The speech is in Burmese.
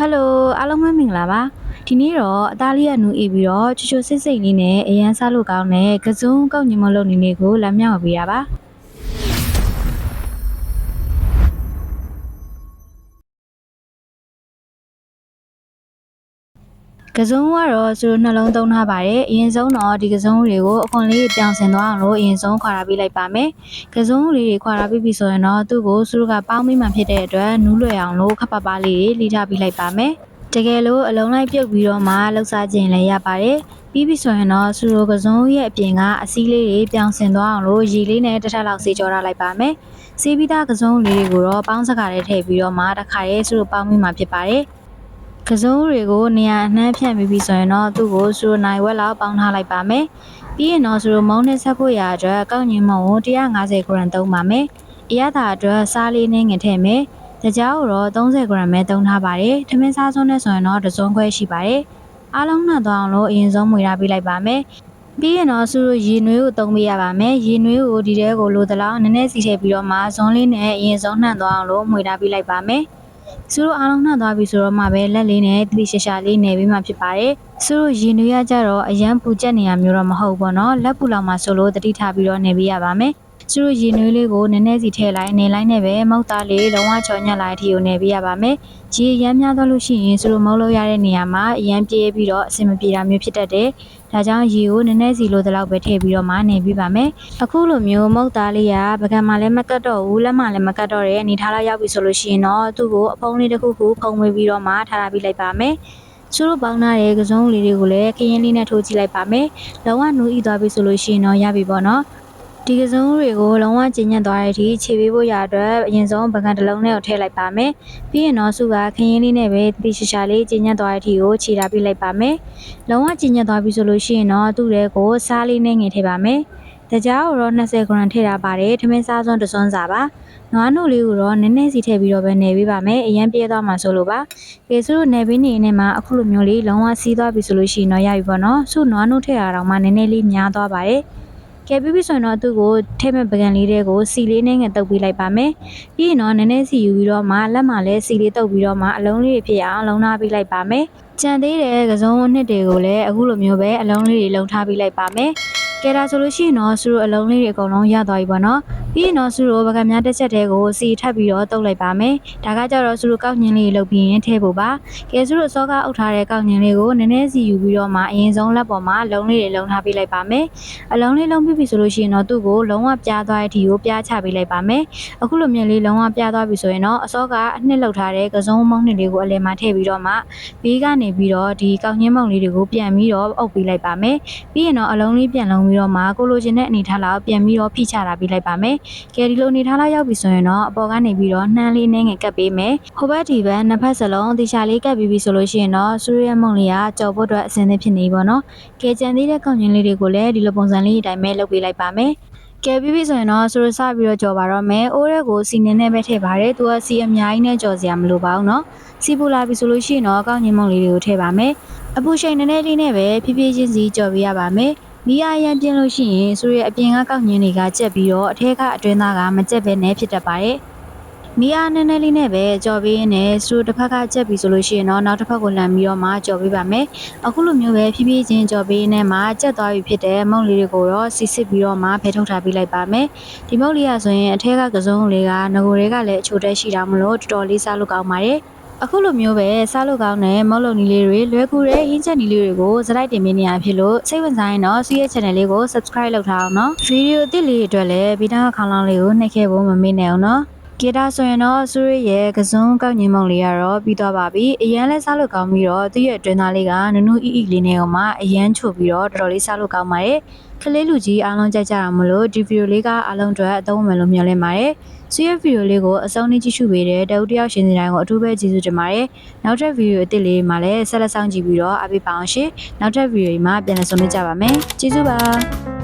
ဟယ်လိုအားလုံးပဲမင်္ဂလာပါဒီနေ့တော့အသားလေးကနူအေးပြီးတော့ချွတ်ချွတ်ဆစ်စိတ်လေးနဲ့အရန်စားလို့ကောင်းတဲ့ကစုံကောက်ညင်မလုပ်နေလေးကိုလက်မြောက်ပေးရပါ ကစုံကတော့သူတို့နှလုံးသုံးထားပါတယ်အရင်ဆုံးတော့ဒီကစုံတွေကိုအခွန်လေးပြောင်းဆင်သွားအောင်လို့အရင်ဆုံးခွာရပေးလိုက်ပါမယ်ကစုံလေးတွေခွာရပေးပြီဆိုရင်တော့သူ့ကိုသူတို့ကပေါင်းမိမှဖြစ်တဲ့အတွက်နူးလွယ်အောင်လို့ခပ်ပါပါလေးတွေလှီထားပေးလိုက်ပါမယ်တကယ်လို့အလုံးလိုက်ပြုတ်ပြီးတော့မှလှုပ်ရှားခြင်းလည်းရပါတယ်ပြီးပြီဆိုရင်တော့သူတို့ကစုံရဲ့အပြင်ကအစည်းလေးတွေပြောင်းဆင်သွားအောင်လို့ရေလေးနဲ့တစ်ထပ်လောက်စေးကြောထားလိုက်ပါမယ်စေးပြီးသားကစုံလေးတွေကိုတော့ပေါင်းစကားလေးထည့်ပြီးတော့မှတစ်ခါရေးသူတို့ပေါင်းမိမှဖြစ်ပါတယ် ကစုံတွေကိုနေရာအနှမ်းဖြန့်ပြီးပြီဆိုရင်တော့သူ့ကိုစူနိုင်ဝက်လောက်ပေါင်းထားလိုက်ပါမယ်။ပြီးရင်တော့စူမုံနဲ့ဆက်ဖို့ရအတွက်ကောက်ညင်မုံကို150ဂရမ်သုံးပါမယ်။အရသာအတွက်စားလေးနဲ့ငင်ထည့်မယ်။တကြားကိုတော့30ဂရမ်ပဲသုံးထားပါတယ်။ထမင်းစားစုံနဲ့ဆိုရင်တော့တစ်စုံခွဲရှိပါတယ်။အားလုံးနှံ့သွားအောင်လို့အရင်ဆုံးမွေထားပေးလိုက်ပါမယ်။ပြီးရင်တော့စူရေနွေးကိုသုံးပေးရပါမယ်။ရေနွေးကိုဒီထဲကိုလိုသလောက်နည်းနည်းစီထည့်ပြီးတော့မှဇွန်လေးနဲ့အရင်ဆုံးနှံ့သွားအောင်လို့မွေထားပေးလိုက်ပါမယ်။ သူတို့အားလုံးနှံ့သွားပြီဆိုတော့မှပဲလက်လေးနဲ့တိတိကျကျလေးနေပြီးမှဖြစ်ပါတယ်။သူတို့ရင်တွေရကြတော့အရန်ပူကျက်နေရမျိုးတော့မဟုတ်ဘောနော်။လက်ပူလောက်မှဆိုလို့တတိထားပြီးတော့နေပေးရပါမယ်။ သူတို့ရင်နွေးလေးကိုနည်းနည်းစီထည့်လိုက်နေလိုက်နဲ့ပဲမုတ်သားလေးလုံးဝချော်ညက်လိုက်အထိကိုနေပေးရပါမယ်။ရေရမ်းများသွားလို့ရှိရင်သူတို့မုတ်လို့ရတဲ့နေရာမှာအရန်ပြေးပြီးတော့အဆင်မပြေတာမျိုးဖြစ်တတ်တယ်။ဒါကြောင့်ရေကိုနည်းနည်းစီလိုသလောက်ပဲထည့်ပြီးတော့မှနေပေးပါမယ်။အခုလိုမျိုးမုတ်သားလေးကပကံမှလည်းမကတ်တော့ဘူးလက်မှလည်းမကတ်တော့တဲ့အနေထားလောက်ရောက်ပြီဆိုလို့ရှိရင်တော့သူ့ကိုအဖုံးလေးတစ်ခုခုဖုံးဝေးပြီးတော့မှထားထားပေးလိုက်ပါမယ်။သူတို့ပေါင်းထားတဲ့ကစုံလေးတွေကိုလည်းခရင်လေးနဲ့ထိုးကြည့်လိုက်ပါမယ်။လုံးဝနူးဤသွားပြီဆိုလို့ရှိရင်တော့ရပြီပေါ့နော်။ ဒီကစုံတွေကိုလုံးဝကျဉ်ညက်သွားတဲ့အထိခြေပေးဖို့ရအတွက်အရင်ဆုံးပကံတစ်လုံးနဲ့ကိုထည့်လိုက်ပါမယ်။ပြီးရင်တော့စုကခရင်လေးနဲ့ပဲတိတိကျကျလေးကျဉ်ညက်သွားတဲ့အထိကိုခြေထားပေးလိုက်ပါမယ်။လုံးဝကျဉ်ညက်သွားပြီဆိုလို့ရှိရင်တော့သူ့ရဲ့ကိုစားလေးနဲ့ငင်ထည့်ပါမယ်။တကြားကိုတော့20ဂရမ်ထည့်ထားပါတယ်။ထမင်းစားစွန်းတစ်စွန်းစာပါ။နွားနို့လေးကိုတော့နည်းနည်းစီထည့်ပြီးတော့ပဲနေပေးပါမယ်။အရင်ပြဲသွားမှာဆိုလို့ပါ။ကဲစုတို့နေပေးနေနေမှာအခုလိုမျိုးလေးလုံးဝစီးသွားပြီဆိုလို့ရှိရင်တော့ရပြီပေါ့နော်။စုနွားနို့ထည့်ရအောင်မှနည်းနည်းလေးများသွားပါတယ်။ ကဲပြီးပြီဆိုရင်တော့သူ့ကိုထဲမဲ့ပကံလေးတွေကိုစီလေးနဲ့ငယ်တုပ်ပေးလိုက်ပါမယ်။ပြီးရင်တော့နည်းနည်းစီယူပြီးတော့မှလက်မှာလည်းစီလေးတုပ်ပြီးတော့မှအလုံးလေးတွေဖြစ်အောင်လုံးထားပေးလိုက်ပါမယ်။ကြံသေးတဲ့ကစုံနှစ်တွေကိုလည်းအခုလိုမျိုးပဲအလုံးလေးတွေလုံထားပေးလိုက်ပါမယ်။ကဲဒါဆိုလို့ရှိရင်တော့သူတို့အလုံးလေးတွေအကုန်လုံးရသွားပြီပေါ့နော်။ပြီးရင်တော့သူတို့ပကံများတစ်ချက်တည်းကိုစီထပ်ပြီးတော့တုပ်လိုက်ပါမယ်။ဒါကကြတော့သူတို့ကောက်ညင်လေးလုပ်ပြီးရင်ထည့်ဖို့ပါ။ကဲသူတို့စောကအုပ်ထားတဲ့ကောက်ညင်လေးကိုနည်းနည်းစီယူပြီးတော့မှအရင်ဆုံးလက်ပေါ်မှာလုံးလေးတွေလုံထားပေးလိုက်ပါမယ်။အလုံးလေးလုံးပြပြီဆိုလို့ရှိရင်တော့သူ့ကိုလုံးဝပြားသွားတဲ့အထိကိုပြားချပေးလိုက်ပါမယ်။အခုလိုမျိုးလေးလုံးဝပြားသွားပြီဆိုရင်တော့အစောကအနှစ်လောက်ထားတဲ့ကစုံမုံနှစ်လေးကိုအလယ်မှာထည့်ပြီးတော့မှဘေးကနေပြီးတော့ဒီကောက်ညင်းမုံလေးတွေကိုပြန်ပြီးတော့အုပ်ပေးလိုက်ပါမယ်။ပြီးရင်တော့အလုံးလေးပြန်လုံးပြီးတော့မှကိုလိုချင်တဲ့အနေထားလောက်ပြန်ပြီးတော့ဖိချတာပေးလိုက်ပါမယ်။ကဲဒီလိုအနေထားလောက်ရောက်ပြီဆိုရင်တော့အပေါ်ကနေပြီးတော့နှမ်းလေးနဲ့ငယ်ကပ်ပေးမယ်။ဟိုဘက်ဒီဘက်နှစ်ဖက်စလုံးတေချာလေးကပ်ပြီးပြီဆိုလို့ရှိရင်တော့စူရရမုံလေးကကြော်ဖို့အတွက်အဆင်သင့်ဖြစ်နေပြီပေါ့နော်။ကဲကြံသေးတဲ့ကောက်ညင်းလေးတွေကိုလည်းဒီလိုပုံစံလေးအတိုင်းပဲလုပ်ပေးလိုက်ပါမယ်။ကဲပြီးပြီဆိုရင်တော့ဆိုရစပြီးတော့ကြော်ပါတော့မယ်။အိုးရက်ကိုစီနေနဲ့ပဲထည့်ပါတယ်။သူကစီအများကြီးနဲ့ကြော်စရာမလိုပါဘူးနော်။စီပူလာပြီဆိုလို့ရှိရင်တော့ကောက်ညင်မုံလေးတွေကိုထည့်ပါမယ်။အပူရှိန်နည်းနည်းလေးနဲ့ပဲဖြည်းဖြည်းချင်းစီကြော်ပေးရပါမယ်။ မီးအားရမ်းပြင်းလို့ရှိရင်ဆိုရအပြင်ကကောက်ညင်တွေကကြက်ပြီးတော့အထက်ကအတွင်းသားကမကြက်ပဲနဲ့ဖြစ်တတ်ပါတယ်။မီးအားနည်းနည်းလေးနဲ့ပဲကြော်ပေးရင်းနဲ့စူတစ်ဖက်ကကြက်ပြီးဆိုလို့ရှိရင်တော့နောက်တစ်ဖက်ကိုလမ်းပြီးတော့မှကြော်ပေးပါမယ်။အခုလိုမျိုးပဲဖြည်းဖြည်းချင်းကြော်ပေးရင်းနဲ့မှကြက်သွားပြီဖြစ်တဲ့မုံလေးတွေကိုတော့စီစစ်ပြီးတော့မှဖယ်ထုတ်ထားပေးလိုက်ပါမယ်။ဒီမုံလေးကဆိုရင်အထက်ကကစုံလေးကငကိုတွေကလည်းအချိုတက်ရှိတာမလို့တော်တော်လေးစားလို့ကောင်းပါတယ်။ အခုလိုမျိုးပဲစားလို့ကောင်းတဲ့မုတ်လုံနီလေးတွေလွယ်ကူတဲ့ရင်းချက်နီလေးတွေကိုစလိုက်တင်ပေးနေရဖြစ်လို့စိတ်ဝင်စားရင်တော့စီးရဲ့ channel လေးကို subscribe လုပ်ထားအောင်နော်ဗီဒီယိုအသစ်လေးတွေအတွက်လည်းဗီဒီယိုခေါင်းလောင်းလေးကိုနှိပ်ခဲ့ဖို့မမေ့နဲ့အောင်နော် ဂီတာဆိုရင်တော့ဆူရရဲ့ကစုံကောက်ညင်မုံလေးကတော့ပြီးသွားပါပြီအရန်လဲစားလို့ကောင်းပြီးတော့သူ့ရဲ့အတွင်းသားလေးကနုနုအီအီလေးနဲ့အောင်မှအရန်ချို့ပြီးတော့တော်တော်လေးစားလို့ကောင်းပါတယ်ကလေးလူကြီးအားလုံးကြိုက်ကြတာမလို့ဒီဗီဒီယိုလေးကအားလုံးအတွက်အသုံးဝင်လို့မျှော်လင့်ပါတယ်ဆွေးရဗီဒီယိုလေးကိုအဆုံးထိကြည့်ရှုပေးတဲ့တအုပ်တယောက်ရှင်စီတိုင်းကိုအထူးပဲကျေးဇူးတင်ပါတယ်။နောက်ထပ်ဗီဒီယိုအသစ်လေးမှာလည်းဆက်လက်ဆောင်ကြည့်ပြီးတော့အားပေးပါအောင်ရှင်။နောက်ထပ်ဗီဒီယိုမှာပြန်လည်ဆုံတွေ့ကြပါမယ်။ကျေးဇူးပါ။